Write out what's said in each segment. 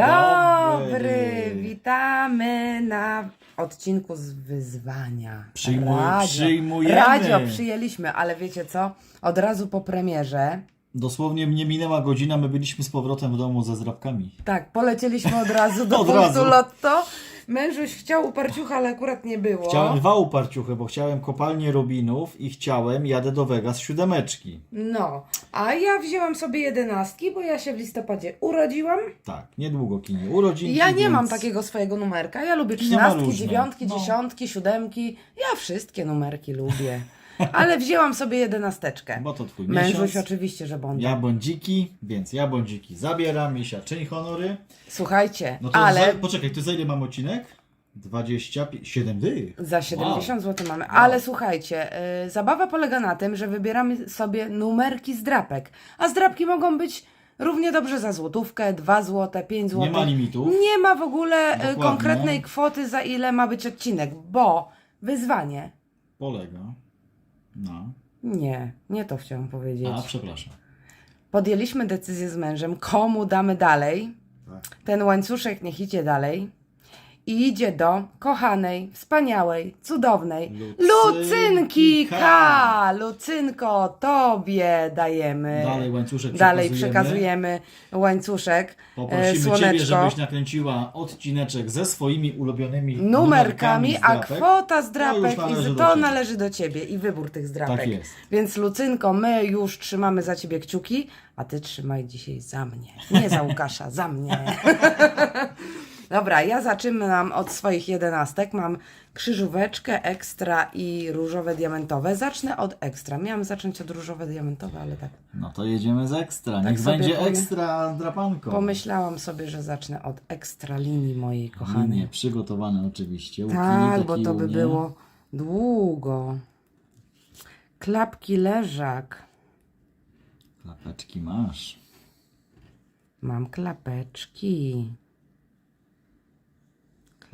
Dobry. dobry. Witamy na odcinku z wyzwania. Przyjmuj- przyjmujemy. Radio przyjęliśmy, ale wiecie co? Od razu po premierze, Dosłownie mnie minęła godzina, my byliśmy z powrotem w domu ze zdrabkami. tak, polecieliśmy od razu do Od punktu razu. lotto. Mężuś chciał uparciucha, ale akurat nie było. Chciałem dwa uparciuchy, bo chciałem kopalnię Robinów i chciałem jadę do Vegas siódemeczki. No, a ja wzięłam sobie jedenastki, bo ja się w listopadzie urodziłam. Tak, niedługo kinie urodzinki, Ja nie więc... mam takiego swojego numerka. Ja lubię ma trzynastki, dziewiątki, No. dziesiątki, siódemki. Ja wszystkie numerki lubię. Ale wzięłam sobie jedenasteczkę. Bo to twój Mężuś miesiąc. oczywiście, że bądź. Ja bądziki, więc ja bądziki zabieram, Misia czyń honory. Słuchajcie, No to ale za, poczekaj, to za ile mam odcinek? 25, 7 dych. za 70 zł mamy. Ale słuchajcie, y, zabawa polega na tym, że wybieramy sobie numerki z drapek. A zdrapki mogą być równie dobrze za złotówkę, 2 złote, 5 zł. Nie ma limitów. Nie ma w ogóle y, Dokładnie. konkretnej kwoty, za ile ma być odcinek, bo wyzwanie. Polega. No. Nie, nie to chciałam powiedzieć. A, przepraszam. Podjęliśmy decyzję z mężem, komu damy dalej. Tak. Ten łańcuszek niech idzie dalej. I idzie do kochanej, wspaniałej, cudownej Lucynki Lucynki K. K. Lucynko, tobie dajemy. Dalej łańcuszek Dalej przekazujemy. łańcuszek. e, Poprosimy Ciebie, słoneczko. żebyś nakręciła odcineczek ze swoimi ulubionymi numerkami, a zdrapek. kwota To zdrapek należy i do to ciebie. należy do ciebie i wybór tych zdrapek. Tak jest. Więc Lucynko, my już trzymamy za ciebie kciuki, a ty trzymaj dzisiaj za mnie. Nie za Łukasza, za mnie. Dobra, ja zaczynam od swoich jedenastek. Mam krzyżóweczkę, ekstra i różowe diamentowe. Zacznę od ekstra. Miałam zacząć od różowe diamentowe, ale tak No to jedziemy z ekstra. Niech sobie będzie ekstra drapanką. pomyślałam sobie, że zacznę od ekstra linii mojej kochanej. Linie przygotowane oczywiście. Łukini Tak, bo to by było długo. Klapki leżak. Klapeczki masz. Mam klapeczki.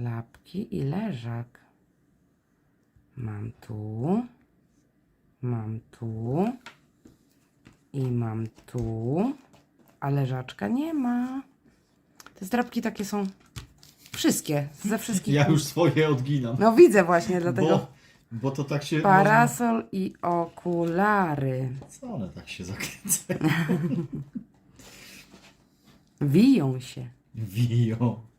Klapki i leżak. Mam tu. Mam tu. I mam tu. A leżaczka nie ma. Te zdrabki takie są wszystkie. Ze wszystkich. Ja już swoje odginam. No widzę właśnie, dlatego. Bo, bo to tak się. Parasol i okulary. Można... Co one tak się zakręcają? Wiją się. Wijo.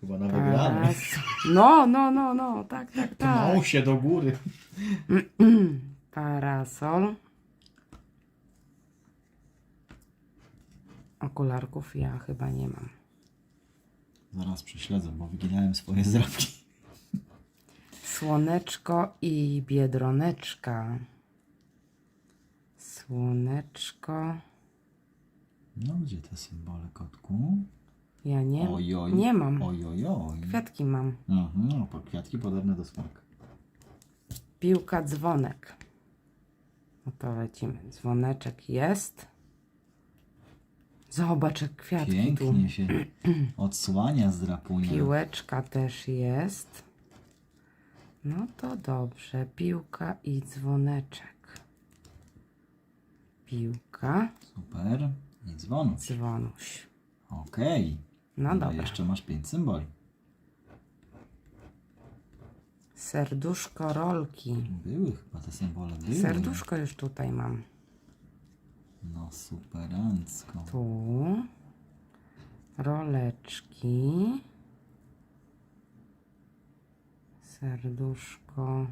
Chyba na wygranej. Parasol. No, no, no, no, tak, tak, tak. Tną się do góry. Parasol. Okularków ja chyba nie mam. Zaraz prześledzę, bo wyginałem swoje zdrapki. Słoneczko i biedroneczka. Słoneczko. No gdzie te symbole kotku? Ja nie, Ojoj. nie mam. Ojojoj. Kwiatki mam. Mhm, no, po kwiatki podobne do słonka. Piłka, dzwonek. No to lecimy. Dzwoneczek jest. Zobacz, jak kwiatki tu. Pięknie się odsłania z drapunia. Piłeczka też jest. No to dobrze. Piłka i dzwoneczek. Piłka, Super. I dzwonuś. dzwonuś. Okej. No dobra. jeszcze masz pięć symboli. Serduszko rolki. Były chyba te symbole. Były. Serduszko już tutaj mam. No superancko. Tu. Roleczki. Serduszko.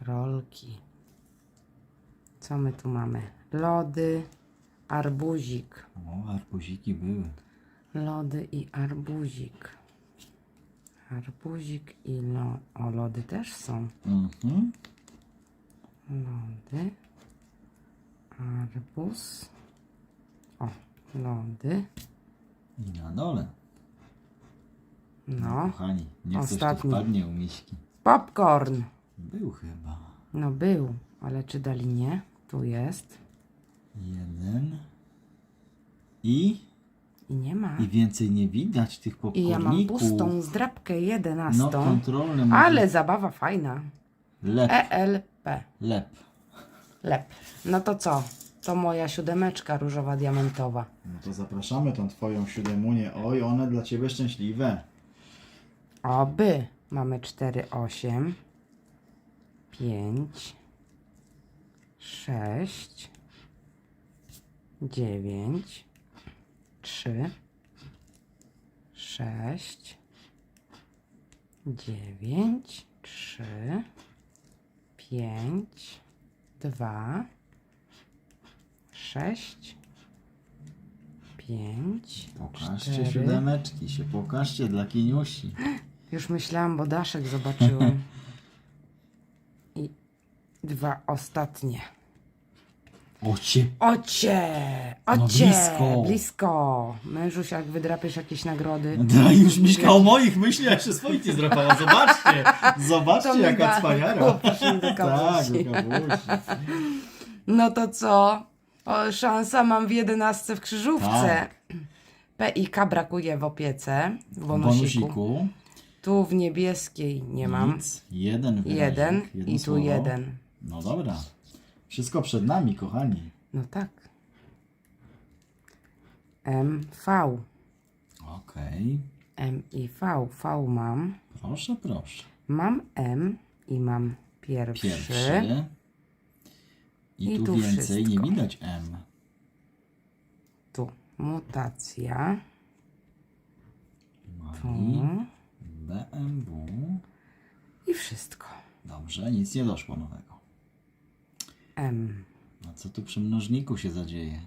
Rolki. Co my tu mamy? Lody. Arbuzik. O, arbuziki były. Lody i arbuzik. Arbuzik i lo... O, lody też są. Mhm. Lody. Arbuz. O, lody. I na dole. No. Kochani, niech coś Ostatni. tu wpadnie u miśki. Popcorn. Był chyba. No był, ale czy dali nie? Tu jest. Jeden. I? I nie ma. I więcej nie widać tych I ja mam pustą zdrabkę jedenastą. No kontrolne. może- ale zabawa fajna. Lep. ELP. Lep. Lep. No to co? to moja siódemeczka różowa diamentowa. No to zapraszamy tą twoją siódemunię. Oj, one dla ciebie szczęśliwe. Oby. Mamy 4, 8, 5, 6, 9, 3, 6, 9, 3, 5, 2, 6, 5, Pokażcie 4, siódemeczki się, pokażcie dla Kiniusi. Już myślałam, bo daszek zobaczyłem. I dwa ostatnie. Ocie. Ocie! No Ocie! blisko. blisko. Mężuś, jak wydrapiesz jakieś nagrody. Da, już Miśka o moich myśli, a jeszcze swoich nie zdrapała. Zobaczcie, zobaczcie To mi jaka da. cwaniara. Kupisz mi do Tak. No to co? O, szansa mam w jedenastce w krzyżówce. Tak. P i K brakuje w opiece, w bonusiku. Bonusiku. Tu w niebieskiej nie mam. Nic. Jeden Jeden i tu słowo. jeden. No dobra. Wszystko przed nami, kochani. No tak. M, V. Okej. M i V. V mam. Proszę, proszę. Mam M i mam pierwszy. Pierwszy. I, I tu, tu więcej nie wszystko. widać M. Tu mutacja. Tu Mali. BMW. i wszystko. Dobrze, nic nie doszło nowego. M. A co tu przy mnożniku się zadzieje?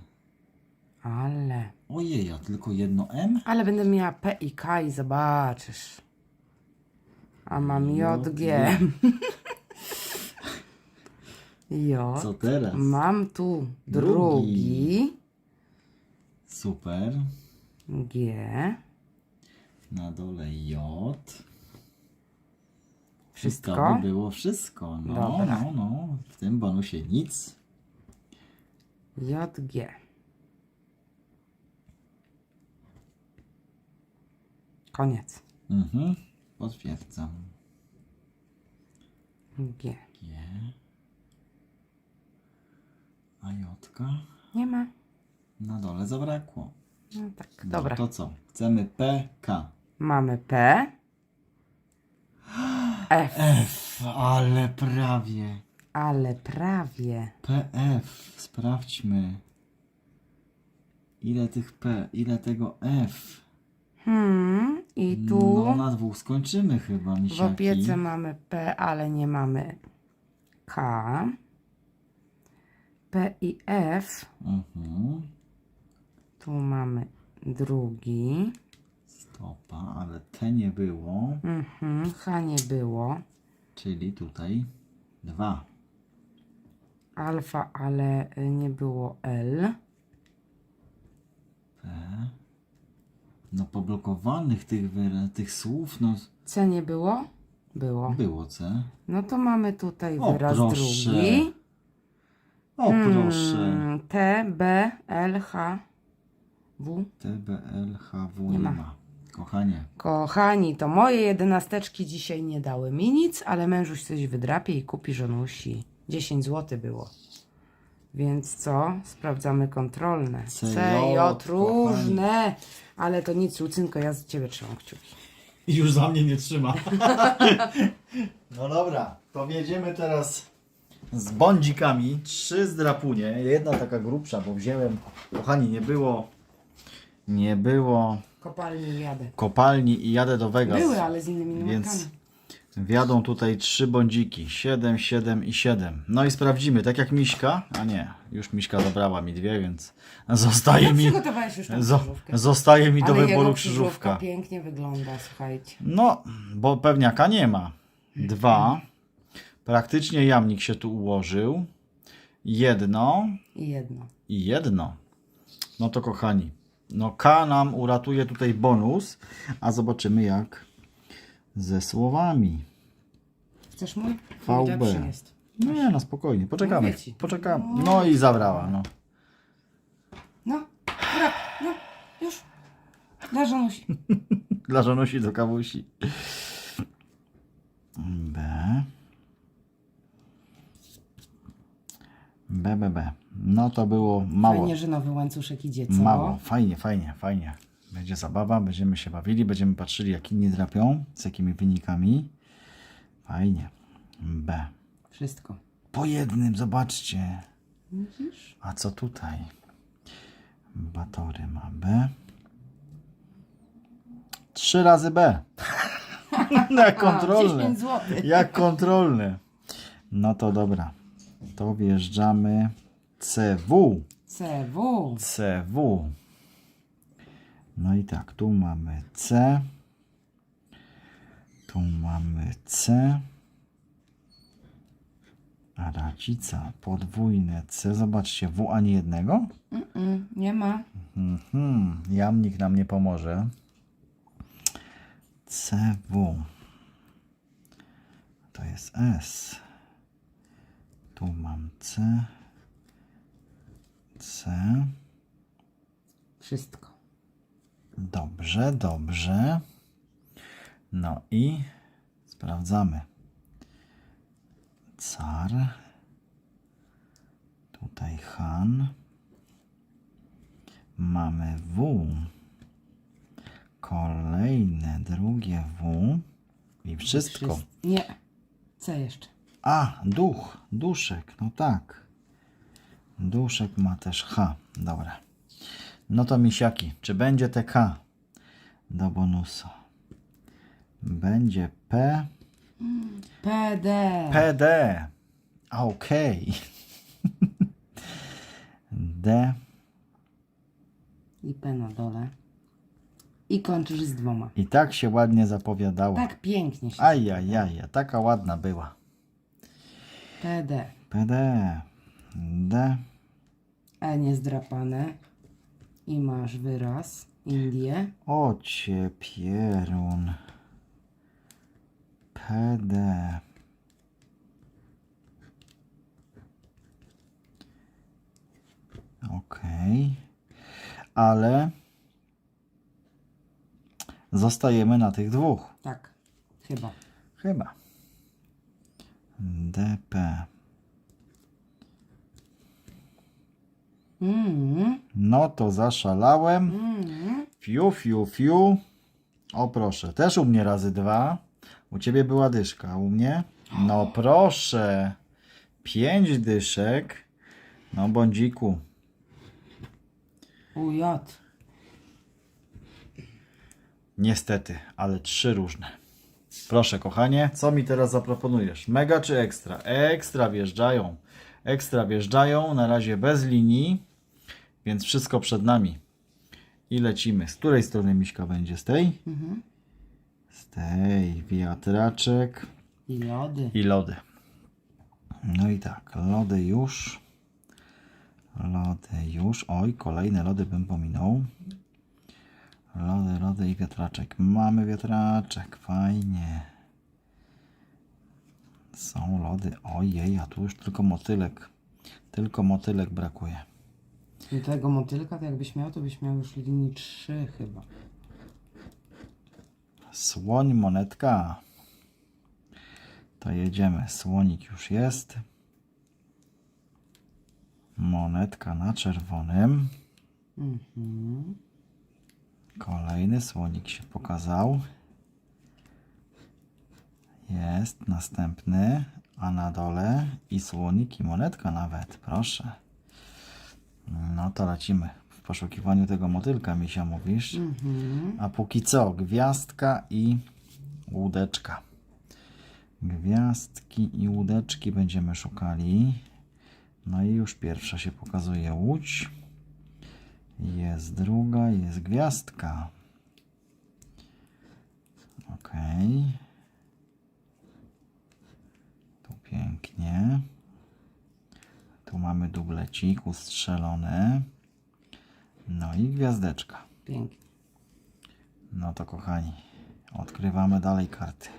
Ale. Ojej, a tylko jedno M? Ale będę miała P i K i zobaczysz. A mam J, G. J. Co teraz? Mam tu Drugi. drugi. Super. G. Na dole J. Wszystko. to by było wszystko. No, Dobra. no, no. W tym bonusie nic. J, G. Koniec. Mhm. Potwierdzam. G. G. A Jotka Nie ma. na dole zabrakło. No tak. No Dobra. To co? Chcemy PK. Mamy P. F. F, ale prawie. Ale prawie. PF. Sprawdźmy. Ile tych P, ile tego F? Hmm. I tu No na dwóch skończymy chyba, w misiaki. opiece mamy P, ale nie mamy K. P i F. Mhm. Tu mamy drugi. Stopa, ale T nie było, Mhm. H nie było. czyli tutaj dwa. Alfa, ale y, nie było L. P. No poblokowanych tych, wyra- tych słów, no C nie było? Było. było C. No to mamy tutaj O, wyraz proszę. drugi. O proszę. Mm, T, B, L, H, W. T, B, L, H, W nie Nie ma. ma. Kochanie, Kochani, to moje jedenasteczki dzisiaj nie dały mi nic, ale mężuś coś wydrapie i kupi żonusi. 10 zł było. Więc co? Sprawdzamy kontrolne. CJ, C, J, kochani. różne. Ale to nic, Lucynko, ja z ciebie trzymam kciuki. I już za mnie nie trzyma. no dobra, to jedziemy teraz z bądzikami. Trzy zdrapunie. Jedna taka grubsza, bo wziąłem, kochani, nie było, nie było Kopalni jadę. kopalni i jadę do Vegas. Były, ale z innymi. Więc wjadą tutaj trzy bądziki. 7, 7 i 7. No i sprawdzimy, tak jak Miśka. A nie, już Miśka zabrała mi dwie, więc zostaje Ja mi, przygotowałeś już tą zo, krzyżówkę. zostaje mi do Ale wyboru jego krzyżówka. pięknie wygląda, słuchajcie. No, bo pewniaka nie ma. Dwa. Praktycznie jamnik się tu ułożył. Jedno I jedno. i jedno. No to kochani, no K nam uratuje tutaj bonus, a zobaczymy jak ze słowami. Chcesz mój? VB. No nie, no spokojnie, poczekamy. Mówię ci. Poczekamy. No i zabrała, no. No, no, już. Dla żonusi. Dla żonusi do kawusi. B. B, B, B. No to było mało. Fajnie, że nowy łańcuszek idzie, co? Mało. Fajnie, fajnie, fajnie. Będzie zabawa, będziemy się bawili, będziemy patrzyli jak inni drapią, z jakimi wynikami. Fajnie. B. Wszystko. Po jednym, zobaczcie. Widzisz? A co tutaj? Batory ma B. Trzy razy B. 10 zł. Jak kontrolne. No to dobra. To wjeżdżamy CW. CW. CW. No i tak, tu mamy C. Tu mamy C. A racica, podwójne C. Zobaczcie, W ani jednego. Mm-mm, nie ma. Mhm, jamnik nam nie pomoże. CW. To jest S. Tu mam C. C. Wszystko. Dobrze, dobrze. No i sprawdzamy. Car. Tutaj Han. Mamy W. Kolejne, drugie W. I wszystko. Wszys- Nie. C jeszcze. A, duch, duszek, no tak. Duszek ma też H, dobra. No to misiaki, czy będzie TK do bonusu? Będzie P, PD. PD. Okej. D, I P na dole. I kończysz z dwoma. i tak się ładnie zapowiadało. Tak pięknie się. Ajajaj, taka ładna była. PD. PD, D, E niezdrapane. I masz wyraz. Indie. Ocie pierun. PD. Okej. Ale zostajemy na tych dwóch. Tak. Chyba. Chyba. DP. Mm. No to zaszalałem. Mm. Fiu, fiu, fiu. O proszę, też u mnie razy dwa. U ciebie była dyszka, u mnie? No proszę. Pięć dyszek. No bądziku. UJ. Niestety, ale trzy różne. Proszę kochanie, co mi teraz zaproponujesz? Mega czy ekstra? Ekstra wjeżdżają. Ekstra wjeżdżają, na razie bez linii, więc wszystko przed nami. I lecimy. Z której strony Miśka będzie? Z tej? Mhm. Z tej. Wiatraczek. I lody. i lody. No i tak, lody już. Lody już. Oj, kolejne lody bym pominął. Lody, lody i wiatraczek. Mamy wiatraczek, fajnie. Są lody. Ojej, a tu już tylko motylek. Tylko motylek brakuje. Do tego motylka, to jakbyś miał, to byś miał już linii 3 chyba. Słoń, monetka. To jedziemy. Słonik już jest. Monetka na czerwonym. Mhm. Kolejny słonik się pokazał. Jest następny, a na dole i słonik, i monetka nawet. Proszę. No to lecimy. W poszukiwaniu tego motylka, misia mówisz. Mhm. A póki co, gwiazdka i łódeczka. Gwiazdki i łódeczki będziemy szukali. No i już pierwsza się pokazuje łódź. Jest druga, jest gwiazdka. Ok. Tu pięknie. Tu mamy dublecik ustrzelony. No i gwiazdeczka. Pięknie. No to kochani, odkrywamy dalej karty.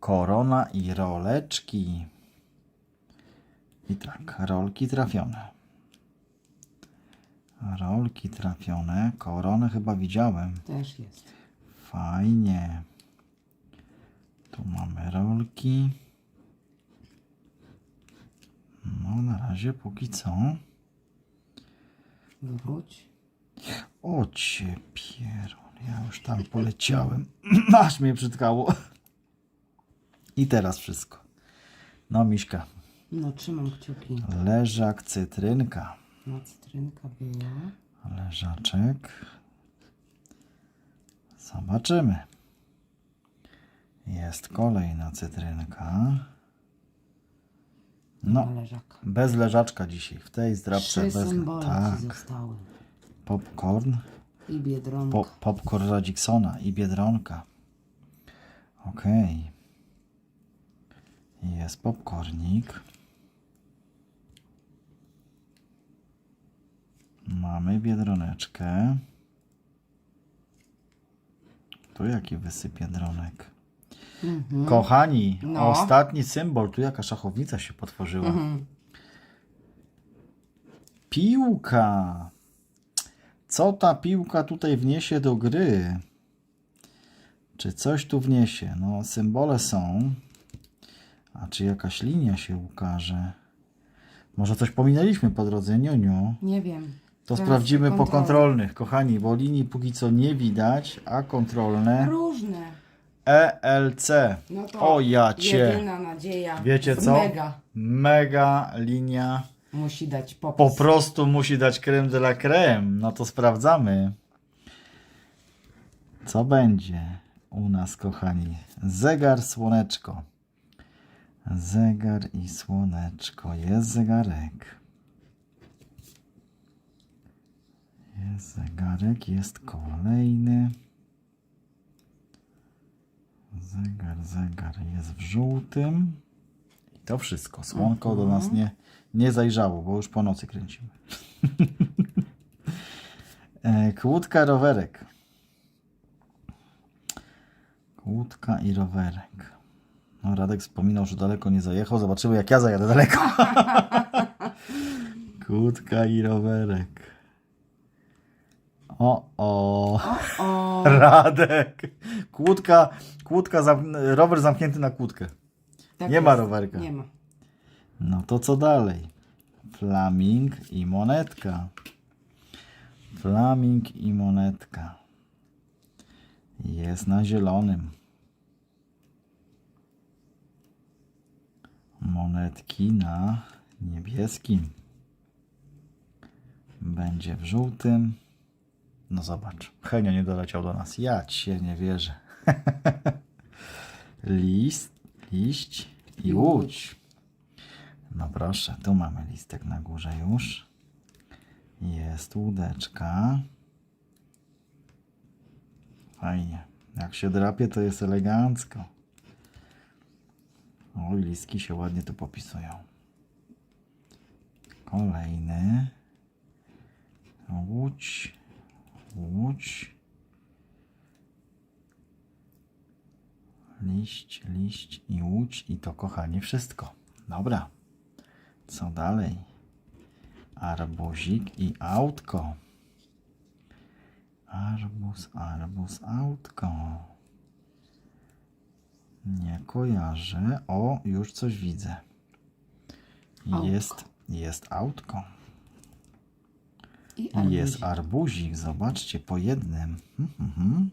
Korona i roleczki. I tak, rolki trafione. Rolki trafione. Koronę chyba widziałem. Też jest. Fajnie. Tu mamy rolki. No, na razie póki co. Wróć. O cię pierun, ja już tam poleciałem. Aż mnie przytkało. I teraz wszystko. No, Miśka. No, trzymam kciuki. Leżak, cytrynka. No, cytrynka była. Leżaczek. Zobaczymy. Jest kolejna cytrynka. No, leżak. bez leżaczka dzisiaj. W tej zdrabce Trzy bez. symbole ci Tak. zostały. Popcorn. I biedronka. Po, popcorn Radziksona i Biedronka. Okej. Jest popcornik. Mamy biedroneczkę. Tu jaki wysypie dronek. Kochani, No. ostatni symbol. Tu jaka szachownica się potworzyła. Mhm. Piłka. Co ta piłka tutaj wniesie do gry? Czy coś tu wniesie? No, symbole są. A czy jakaś linia się ukaże? Może coś pominęliśmy po drodze, Niuniu? Nie wiem. To Teraz sprawdzimy po kontrolnych, kochani, bo linii póki co nie widać, a kontrolne Różne. ELC. No to O ja cię. jedyna nadzieja. Wiecie co? Mega. Mega linia. Musi dać Po popis. prostu musi dać creme de la creme. No to sprawdzamy. Co będzie u nas, kochani? Zegar, słoneczko. Zegar i słoneczko. Jest zegarek. Jest zegarek, jest kolejny. Zegar, zegar jest w żółtym. I to wszystko. Słonko do nas nie, nie zajrzało, bo już po nocy kręcimy. E, Kłódka, rowerek. Kłódka i rowerek. No, Radek wspominał, że daleko nie zajechał. Zobaczymy, jak ja zajadę daleko. Kłódka i rowerek. O, o. O, Radek. Kłódka, kłódka zam... rower zamknięty na kłódkę. tak Nie ma jest. rowerka. Nie ma. No to co dalej? Flaming i monetka. Flaming i monetka. Jest na zielonym. Monetki na niebieskim. Będzie w żółtym. No zobacz, Henio nie doleciał do nas. Ja cię nie wierzę. List, liść i łódź. No proszę, tu mamy listek na górze już. Jest łódeczka. Fajnie. Jak się drapie, to jest elegancko. Oj, listki się ładnie tu popisują. Kolejny. Łódź. Łódź. Liść, liść i łódź. I to, kochani, wszystko. Dobra. Co dalej? Arbuzik i autko. Arbuz, arbuz, autko. Nie kojarzę. O, już coś widzę. Autko. Jest, jest autko. I Jest arbuzik. arbuzik, zobaczcie, po jednym. Mhm, mhm.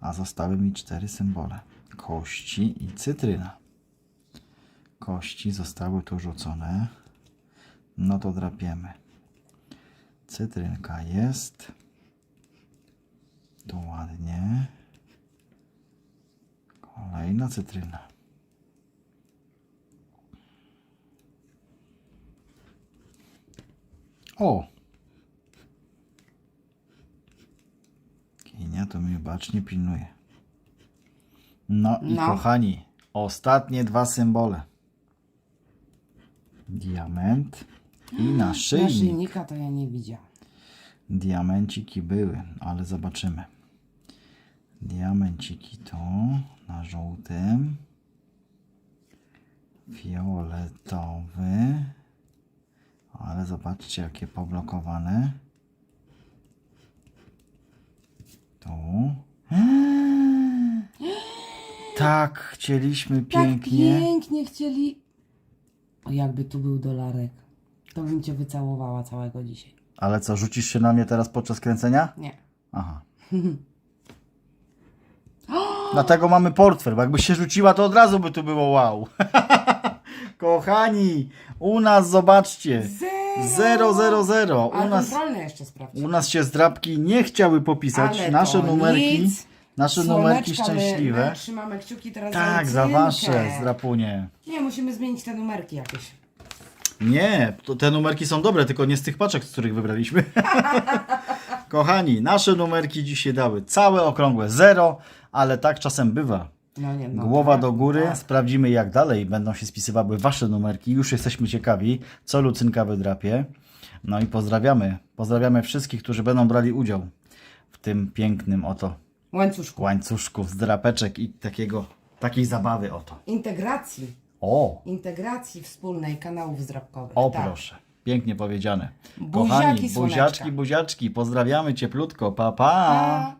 A zostały mi cztery symbole. Kości i cytryna. Kości zostały tu rzucone. No to drapiemy. Cytrynka jest. Tu ładnie. Kolejna cytryna. O! Kinia to mnie bacznie pilnuje. No i No. kochani, ostatnie dwa symbole. Diament i naszyjnik. Naszyjnika to ja nie widziałam. Diamenciki były, ale zobaczymy. Diamenciki tu na żółtym. Fioletowy. Ale zobaczcie, jakie poblokowane. Tu. Tak, chcieliśmy Tak pięknie. pięknie chcieli. O, jakby tu był dolarek, to bym cię wycałowała całego dzisiaj. Ale co, rzucisz się na mnie teraz podczas kręcenia? Nie. Aha. Dlatego mamy portfel, bo jakbyś się rzuciła, to od razu by tu było wow. Kochani, u nas zobaczcie. Zero, zero, zero. A U nas, kontrolne jeszcze sprawdź. u nas się zdrabki nie chciały popisać. Ale nasze to numerki, nic. Nasze Słoneczka, numerki My, szczęśliwe. my trzymamy kciuki teraz Tak, za Lucynkę. wasze zdrapunie. Nie, musimy zmienić te numerki jakieś. Nie, to te numerki są dobre, tylko nie z tych paczek, z których wybraliśmy. Kochani, nasze numerki dzisiaj dały całe okrągłe zero, ale tak czasem bywa. No nie, no, Głowa tak, do góry, tak. sprawdzimy jak dalej będą się spisywały Wasze numerki. Już jesteśmy ciekawi, co Lucynka wydrapie. No i pozdrawiamy. Pozdrawiamy wszystkich, którzy będą brali udział w tym pięknym oto Łańcuszku. łańcuszku z drapeczek i takiego, takiej zabawy oto. Integracji. O, Integracji wspólnej kanałów zdrabkowych. o tak. proszę. Pięknie powiedziane. Buziaki, Kochani, słoneczka. buziaczki, buziaczki, pozdrawiamy cieplutko. Pa, pa. Pa.